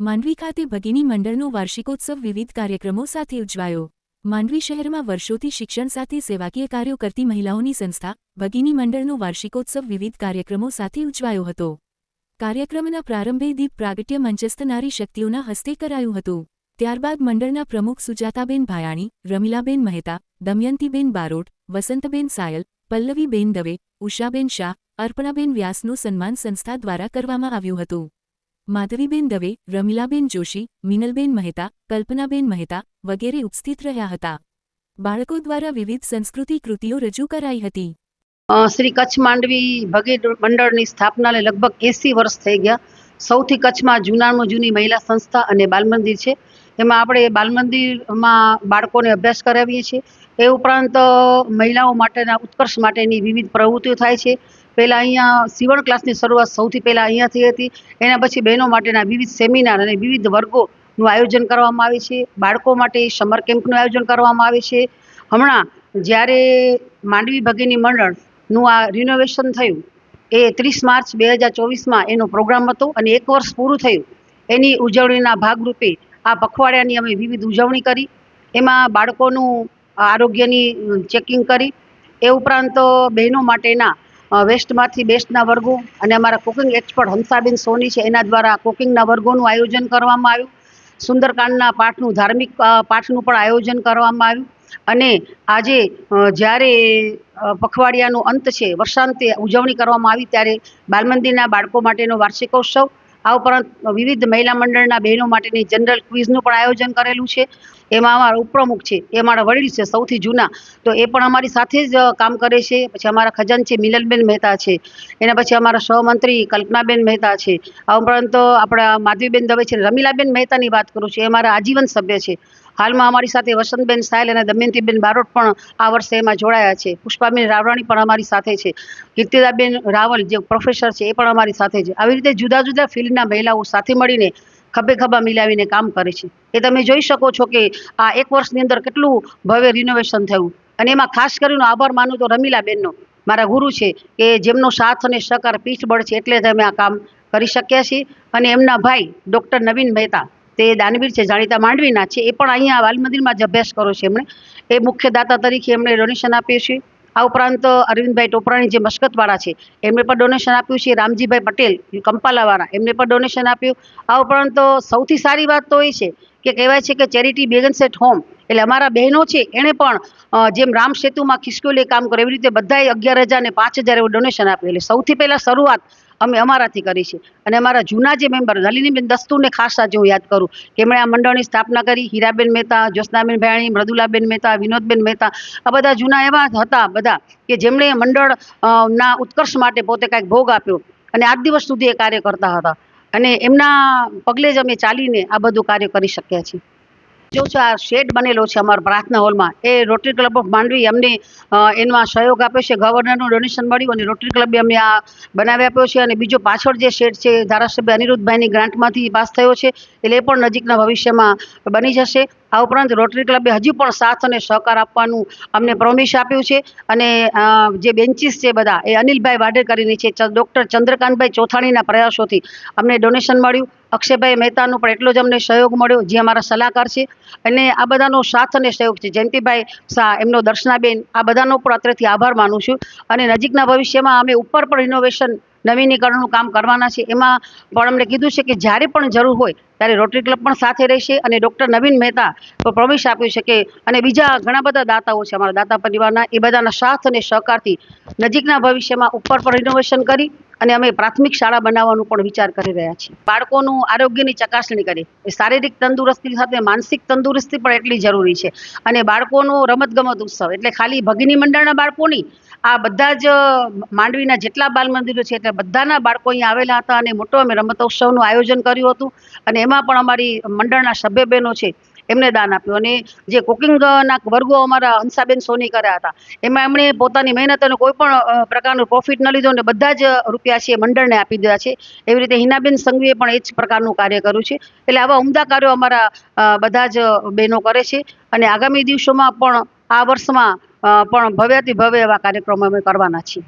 માંડવી ખાતે ભગીની મંડળનો વાર્ષિકોત્સવ વિવિધ કાર્યક્રમો સાથે ઉજવાયો. માંડવી શહેરમાં વર્ષોથી શિક્ષણ સાથે સેવાકીય કાર્યો કરતી મહિલાઓની સંસ્થા ભગીની મંડળનો વાર્ષિકોત્સવ વિવિધ કાર્યક્રમો સાથે ઉજવાયો હતો. કાર્યક્રમના પ્રારંભે દીપ પ્રાગટ્ય મંચસ્થ નારી શક્તિઓના હસ્તે કરાયું હતું. ત્યારબાદ મંડળના પ્રમુખ સુજાતાબેન ભાયાણી, રમીલાબેન મહેતા, દમયંતીબેન બારોટ, વસંતબેન સાયલ, પલ્લવીબેન દવે, ઉષાબેન શાહ, અર્પણાબેન વ્યાસનું સન્માન સંસ્થા દ્વારા કરવામાં આવ્યું હતું. માધવીબેન દવે, રમીલાબેન જોશી, મિનલબેન મહેતા, કલ્પનાબેન મહેતા વગેરે ઉપસ્થિત રહ્યા હતા. બાળકો દ્વારા વિવિધ સંસ્કૃતિ કૃતિઓ રજૂ કરાઈ હતી. શ્રી કચ્છ માંડવી ભગીર મંડળની સ્થાપનાને લગભગ એંસી વર્ષ થઈ ગયા. સૌથી કચ્છમાં જૂનામાં જૂની મહિલા સંસ્થા અને બાલમંદિર છે. એમાં આપણે બાલમંદિરમાં બાળકોને અભ્યાસ કરાવીએ છીએ. એ ઉપરાંત મહિલાઓ માટેના ઉત્કર્ષ માટેની વિવિધ પ્રવૃત્તિઓ થાય છે. પહેલાં અહીંયા સીવણ ક્લાસની શરૂઆત સૌથી પહેલાં અહીંયા થઈ હતી. એના પછી બહેનો માટેના વિવિધ સેમિનાર અને વિવિધ વર્ગોનું આયોજન કરવામાં આવે છે. બાળકો માટે સમર કેમ્પનું આયોજન કરવામાં આવે છે. હમણાં જ્યારે માંડવી ભગીની મંડળનું આ રિનોવેશન થયું, એ ત્રીસ માર્ચ બે હજાર ચોવીસમાં એનો પ્રોગ્રામ હતો અને એક વર્ષ પૂરું થયું. એની ઉજવણીના ભાગરૂપે આ પખવાડિયાની અમે વિવિધ ઉજવણી કરી. એમાં બાળકોનું આરોગ્યની ચેકિંગ કરી. એ ઉપરાંત બહેનો માટેના વેસ્ટમાંથી બેસ્ટના વર્ગો અને અમારા કુકિંગ એક્સપર્ટ હંસાબેન સોની છે, એના દ્વારા કુકિંગના વર્ગોનું આયોજન કરવામાં આવ્યું. સુંદરકાંડના પાઠનું, ધાર્મિક પાઠનું પણ આયોજન કરવામાં આવ્યું. અને આજે જ્યારે પખવાડિયાનો અંત છે વર્ષાંતે ઉજવણી કરવામાં આવી, ત્યારે બાલમંદિરના બાળકો માટેનો વાર્ષિકોત્સવ આ ઉપરાંત વિવિધ મહિલા મંડળના બહેનો માટેની જનરલ ક્વિઝનું પણ આયોજન કરેલું છે. એમાં અમારા ઉપપ્રમુખ છે, એ અમારા વડીલ છે, સૌથી જૂના. તો એ પણ અમારી સાથે જ કામ કરે છે. પછી અમારા ખજાન છે, મિલનબેન મહેતા છે. એના પછી અમારા સહમંત્રી કલ્પનાબેન મહેતા છે. આ ઉપરાંત આપણા માધવીબેન દવે છે, રમીલાબેન મહેતાની વાત કરું છું. એ અમારા આજીવન સભ્ય છે. હાલમાં અમારી સાથે વસંતબેન સાયલ અને દમયંતીબેન બારોટ પણ આ વર્ષે એમાં જોડાયા છે. પુષ્પાબેન રાવરાણી પણ અમારી સાથે છે. કીર્તિદાબેન રાવલ જે પ્રોફેસર છે એ પણ અમારી સાથે છે. આવી રીતે જુદા જુદા ફિલ્ડના મહિલાઓ સાથે મળીને ખભે ખભા મિલાવીને કામ કરે છે. એ તમે જોઈ શકો છો કે આ એક વર્ષની અંદર કેટલું ભવ્ય રિનોવેશન થયું. અને એમાં ખાસ કરીને આભાર માનું તો રમીલાબેનનો. મારા ગુરુ છે કે જેમનો સાથ અને સહકાર પીઠબળ છે એટલે જ અમે આ કામ કરી શક્યા છીએ. અને એમના ભાઈ ડૉક્ટર નવીન મહેતા તે દાનવીર છે, જાણીતા માંડવીના છે, એ પણ અહીંયા વાલ મંદિરમાં જ અભ્યાસ કર્યો છે એમણે. એ મુખ્ય દાતા તરીકે એમણે ડોનેશન આપ્યું છે આ ઉપરાંત અરવિંદભાઈ ટોપરાણી જે મસ્કતવાળા છે, એમણે પણ ડોનેશન આપ્યું છે. રામજીભાઈ પટેલ, કંપાલાવાળા, એમણે પણ ડોનેશન આપ્યું. આ ઉપરાંત સૌથી સારી વાત તો એ છે કે કહેવાય છે કે ચેરિટી બેગન સેટ હોમ એટલે અમારા બહેનો છે, એણે પણ જેમ રામ સેતુમાં ખિસકોલીએ કામ કરે એવી રીતે બધાએ અગિયાર હજાર ને પાંચ હજાર એવું ડોનેશન આપ્યું. એટલે સૌથી પહેલાં શરૂઆત અમે અમારાથી કરી છે. અને અમારા જૂના જે મેમ્બર નલિનીબેન દસ્તુને ખાસ આજે હું યાદ કરું, કે એમણે આ મંડળની સ્થાપના કરી. હીરાબેન મહેતા, જ્યોત્સનાબેન ભાયાણી, મૃદુલાબેન મહેતા, વિનોદબેન મહેતા, આ બધા જૂના એવા હતા બધા, કે જેમણે મંડળ ના ઉત્કર્ષ માટે પોતે કાંઈક ભોગ આપ્યો. અને આજ દિવસ સુધી એ કાર્ય કરતા હતા. અને એમના પગલે જ અમે ચાલીને આ બધું કાર્ય કરી શક્યા છીએ. જો છે, આ શેડ બનેલો છે અમારા પ્રાર્થના હોલમાં. એ રોટરી ક્લબ ઓફ માંડવી અમને એમાં સહયોગ આપ્યો છે, ગવર્નરનું ડોનેશન મળ્યું અને રોટરી ક્લબે અમને આ બનાવી આપ્યો છે અને બીજો પાછળ જે શેડ છે ધારાસભ્ય અનિરુદ્ધભાઈની ગ્રાન્ટમાંથી પાસ થયો છે, એટલે એ પણ નજીકના ભવિષ્યમાં બની જશે. આ ઉપરાંત રોટરી ક્લબે હજી પણ સાથ અને સહકાર આપવાનું અમને પ્રોમિસ આપ્યું છે અને જે બેન્ચીસ છે બધા, એ અનિલભાઈ વાઢેર કરીને છે ડૉક્ટર ચંદ્રકાંતભાઈ ચોથાણીના પ્રયાસોથી અમને ડોનેશન મળ્યું. અક્ષયભાઈ મહેતાનો પણ એટલો જ અમને સહયોગ મળ્યો, જે અમારા સલાહકાર છે. અને આ બધાનો સાથ અને સહયોગ છે. જયંતિભાઈ શાહ, એમનો દર્શનાબેન, આ બધાનો પણ અત્રેથી આભાર માનું છું. અને નજીકના ભવિષ્યમાં અમે ઉપર પણ ઇનોવેશન નવીનીકરણનું કામ કરવાના છે એમાં પણ અમને કીધું છે કે જ્યારે પણ જરૂર હોય ત્યારે રોટરી ક્લબ પણ સાથે રહેશે અને ડૉક્ટર નવીન મહેતા પ્રવેશ આપી આપ્યું છે કે અને બીજા ઘણા બધા દાતાઓ છે. અમારા દાતા પરિવારના એ બધાના સાથ અને સહકારથી નજીકના ભવિષ્યમાં ઉપર પણ રિનોવેશન કરી અને અમે પ્રાથમિક શાળા બનાવવાનું પણ વિચાર કરી રહ્યા છીએ. બાળકોનું આરોગ્યની ચકાસણી કરી. એ શારીરિક તંદુરસ્તી સાથે માનસિક તંદુરસ્તી પણ એટલી જરૂરી છે. અને બાળકોનો રમતગમત ઉત્સવ એટલે ખાલી ભગીની મંડળના બાળકોની આ બધા જ માંડવીના જેટલા બાલ મંદિરો છે, એટલે બધાના બાળકો અહીંયા આવેલા હતા અને મોટો અમે રમતોત્સવનું આયોજન કર્યું હતું. અને એમાં પણ અમારી મંડળના સભ્ય બહેનો છે, એમને દાન આપ્યું. અને જે કુકિંગના વર્ગો અમારા હંસાબેન સોની કર્યા હતા, એમાં એમણે પોતાની મહેનત અને કોઈ પણ પ્રકારનું પ્રોફિટ ન લીધો અને બધા જ રૂપિયા છે મંડળને આપી દીધા છે. એવી રીતે હિનાબેન સંઘવીએ પણ એ જ પ્રકારનું કાર્ય કર્યું છે. એટલે આવા ઉમદા કાર્યો અમારા બધા જ બહેનો કરે છે. અને આગામી દિવસોમાં પણ આ વર્ષમાં પણ ભવ્યાતિ ભવ્ય એવા કાર્યક્રમો અમે કરવાના છીએ.